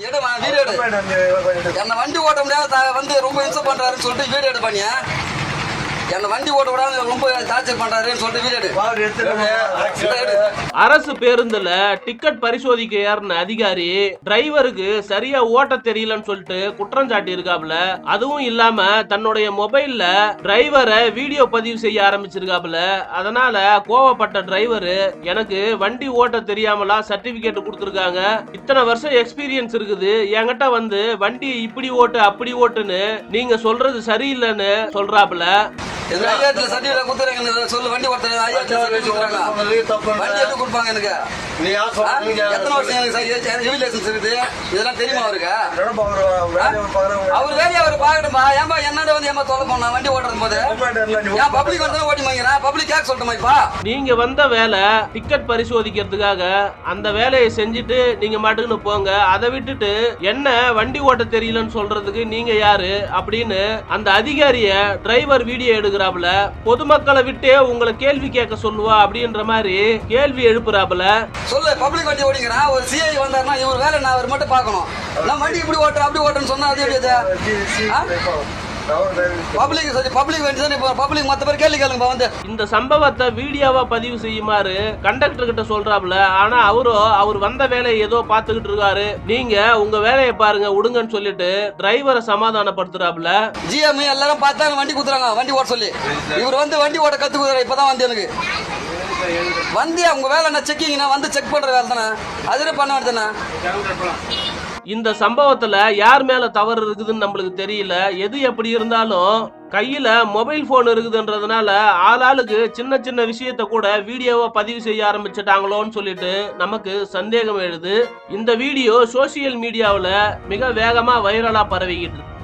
எடுமா video என்ன வண்டி ஓட்ட முடியாத வந்து ரொம்ப இன்சம் பண்றாருன்னு சொல்லிட்டு வீடியோ எடு பண்ணியா என்ன வண்டி ஓட்ட விடாம ரொம்ப டார்ச்சர் பண்றாருன்னு சொல்லிட்டு வீடியோ எடு. இந்த எடு. அரசு பேருந்துல டிக்கெட் பரிசோதிக்க ஏறின அதிகாரி டிரைவருக்கு சரியா ஓட்ட தெரியலன்னு சொல்லிட்டு குற்றம் சாட்டி இருக்காப்ல அதுவும் இல்லாம தன்னுடைய மொபைல்ல டிரைவரை வீடியோ பதிவு செய்ய ஆரம்பிச்சிருக்காப்ல அதனால கோவப்பட்ட டிரைவர் எனக்கு வண்டி ஓட்ட தெரியாமலா சர்டிபிகேட் கொடுத்துருக்காங்க. இத்தனை வருஷம் எக்ஸ்பீரியன்ஸ் இருக்குது. என்கிட்ட வந்து வண்டி இப்படி ஓட்டு அப்படி ஓட்டுன்னு நீங்க சொல்றது சரியில்லைன்னு சொல்றாப்ல இது ஐயாயிரத்துல சர்டிஃபிகேட் கொடுத்துறாங்க சொல்லு வண்டி சர்டிஃபிகேட் கொடுக்குறாங்க. வண்டி கொடுப்பாங்க எனக்கு? நீ யார் ஆ? சொல்றீங்க எத்தனை வருஷம் எனக்கு சரி ஹெவி லைசன்ஸ் இருக்குது இதெல்லாம் தெரியுமா அவருக்கு? அவர் வேலையை அவர் பார்க்கணுமா? ஏன்பா என்னோட வந்து ஏமா தொலை வண்டி ஓட்டுறது போது. ஏன் பப்ளிக் வந்து ஓட்டி வாங்கிறேன் பப்ளிக் கேட்க சொல்லட்டுமா இப்பா? நீங்க வந்த வேலை டிக்கெட் பரிசோதிக்கிறதுக்காக அந்த வேலையை செஞ்சுட்டு நீங்க மாட்டுக்குன்னு போங்க. அதை விட்டுட்டு என்ன வண்டி ஓட்ட தெரியலன்னு சொல்றதுக்கு நீங்க யாரு அப்படின்னு அந்த அதிகாரிய டிரைவர் வீடியோ எடுக்கிறாப்புல பொதுமக்களை விட்டே உங்களை கேள்வி கேட்க சொல்லுவா அப்படின்ற மாதிரி கேள்வி எழுப்புறாப்புல. சொல்லு பப்ளிக் வண்டி ஓடிங்கிறான் ஒரு சிஐ வந்தாருன்னா இவர் வேலை நான் அவர் மட்டும் பார்க்கணும். நான் வண்டி இப்படி ஓட்டுறேன் அப்படி ஓட்டுறேன்னு சொன்னா அது எப்படி பப்ளிக் சரி பப்ளிக் வண்டி தானே இப்போ பப்ளிக் மற்ற பேர் கேள்வி கேளுங்கப்பா வந்து. இந்த சம்பவத்தை வீடியோவா பதிவு செய்யுமாறு கண்டக்டர் கிட்ட சொல்றாப்புல. ஆனா அவரோ அவர் வந்த வேலையை ஏதோ பார்த்துக்கிட்டு இருக்காரு. நீங்க உங்க வேலையை பாருங்க விடுங்கன்னு சொல்லிட்டு டிரைவரை சமாதானப்படுத்துறாப்புல. ஜிஎம் எல்லாரும் பார்த்தா வண்டி குத்துறாங்க வண்டி ஓட்ட சொல்லி. இவர் வந்து வண்டி ஓட்ட கத்து கொடுக்குறாரு இப்பதான் வந்து எனக்கு. வந்து அவங்க வேலை என்ன? செக்கிங்னா வந்து செக் பண்ற வேலை தானே? அதுல பண்ண வேண்டியதானே இந்த சம்பவத்துல யார் மேல தவறு இருக்குதுன்னு நம்மளுக்கு தெரியல. எது எப்படி இருந்தாலும் கையில மொபைல் போன் இருக்குதுன்றதுனால ஆளாளுக்கு சின்ன சின்ன விஷயத்த கூட வீடியோவை பதிவு செய்ய ஆரம்பிச்சிட்டாங்களோன்னு சொல்லிட்டு நமக்கு சந்தேகம் எழுது. இந்த வீடியோ சோசியல் மீடியாவில் மிக வேகமா வைரலா பரவிக்கிட்டு இருக்கு.